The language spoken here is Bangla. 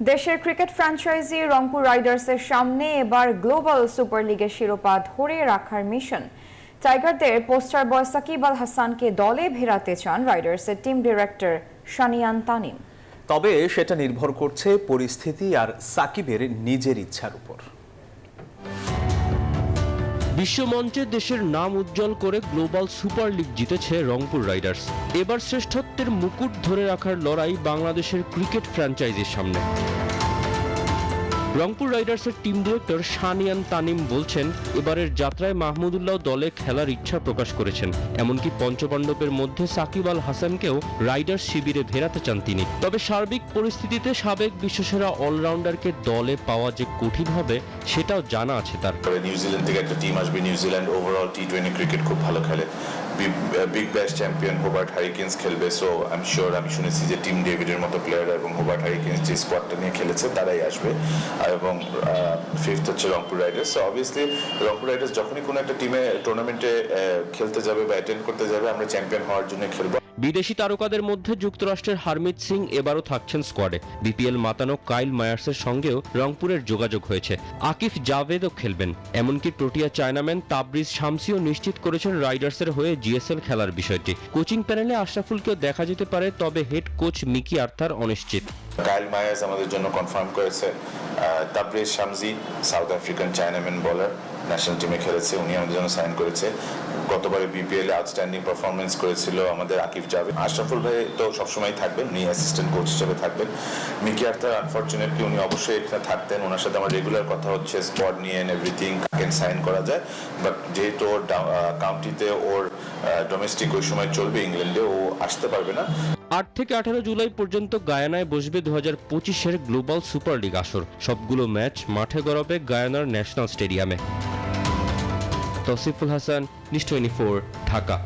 দেশের ক্রিকেট ফ্র্যাঞ্চাইজি রংপুর রাইডার্সের সামনে এবার গ্লোবাল সুপার লিগের শিরোপা ধরে রাখার মিশন। টাইগারদের পোস্টার বয় সাকিব আল হাসানকে দলে ভেরাতে চান রাইডার্সের টিম ডিরেক্টর শানিয়ান তানিম। তবে সেটা নির্ভর করছে পরিস্থিতি আর সাকিবের নিজের ইচ্ছার উপর। বিশ্বমঞ্চে দেশের নাম উজ্জ্বল করে গ্লোবাল সুপার লিগ জিতেছে রংপুর রাইডার্স। এবার শ্রেষ্ঠত্বের মুকুট ধরে রাখার লড়াই বাংলাদেশের ক্রিকেট ফ্র্যাঞ্চাইজির সামনে। রংপুর রাইডার্সের টিম ডিরেক্টর শানিয়ান তানিম বলছেন, এবারের যাত্রায় মাহমুদুল্লাহ দলে খেলার ইচ্ছা প্রকাশ করেছেন। এমনকি পঞ্চপাণ্ডবের মধ্যে সাকিব আল হাসানকেও রাইডার্স শিবিরে ফেরাতে চান তিনি। তবে সার্বিক পরিস্থিতিতে সাবেক বিশ্বসেরা অলরাউন্ডারকে দলে পাওয়া যে কঠিন হবে, সেটাও জানা আছে তার। নিউজিল্যান্ড থেকে একটা টিম আসবে। New Zealand overall T twenty cricket খুব ভালো খেলে। Big Bash champion Hobart Hurricanes খেলবে। সো আই শিওর আমি শুনেছি যে টিম ডেভিডের মতো প্লেয়ার এবং হোবার্ট হারিকেন্স যে স্কোয়াডটা নিয়ে খেলেছে, তারাই আসবে। এবং ফিফথ হচ্ছে Rangpur Riders so obviously Rangpur Riders যখনই কোনো একটা টিমে টুর্নামেন্টে খেলতে যাবে বা অ্যাটেন্ড করতে যাবে, আমরা চ্যাম্পিয়ন হওয়ার জন্য খেলব। বিদেশি তারকাদের মধ্যে যুক্তরাষ্ট্রের হারমিত সিং এবারও থাকছেন স্কোয়াডে। বিপিএল মাতানো কাইল মায়ার্সের সঙ্গেও রংপুরের যোগাযোগ হয়েছে। আকিফ জাভেদও খেলবেন। এমনকি প্রোটিয়া চায়নাম্যান তাবরিজ শামসিও নিশ্চিত করেছেন রাইডার্সের হয়ে জিএসএল খেলার বিষয়টি। কোচিং প্যানেলে আশরাফুলকেও দেখা যেতে পারে, তবে হেড কোচ মিকি আর্থার অনিশ্চিত। কাইল মায়ার্স আমাদের জন্য কনফার্ম করেছে Tabraiz Shamsi South African chinaman bowler. National টিমে খেলেছে, উনি আমাদের জন্য সাইন করেছে। গতবারে বিপিএল আউটস্ট্যান্ডিং পারফরমেন্স করেছিল আমাদের আকিব জাভেদ। আশরাফুল ভাই তো সবসময় থাকবেন, উনি অ্যাসিস্ট্যান্ট কোচ হিসেবে থাকবেন। মিকি আর্থার আনফর্চুনেটলি উনি অবশ্যই এখানে থাকতেন। ওনার সাথে আমার রেগুলার কথা হচ্ছে স্পট নিয়ে এভরিথিং কাকে সাইন করা যায়। বাট যেহেতু ওর কাউন্টিতে ওর ডোমেস্টিক ওই সময় চলবে ইংল্যান্ডে ও আসতে পারবে না। আট থেকে আঠারো জুলাই পর্যন্ত গায়ানায় বসবে দু হাজার পঁচিশের গ্লোবাল সুপার লিগ আসর। সবগুলো ম্যাচ মাঠে গড়াবে গায়ানার ন্যাশনাল স্টেডিয়ামে তসিফুল হাসান নিউজ টোয়েন্টি ঢাকা।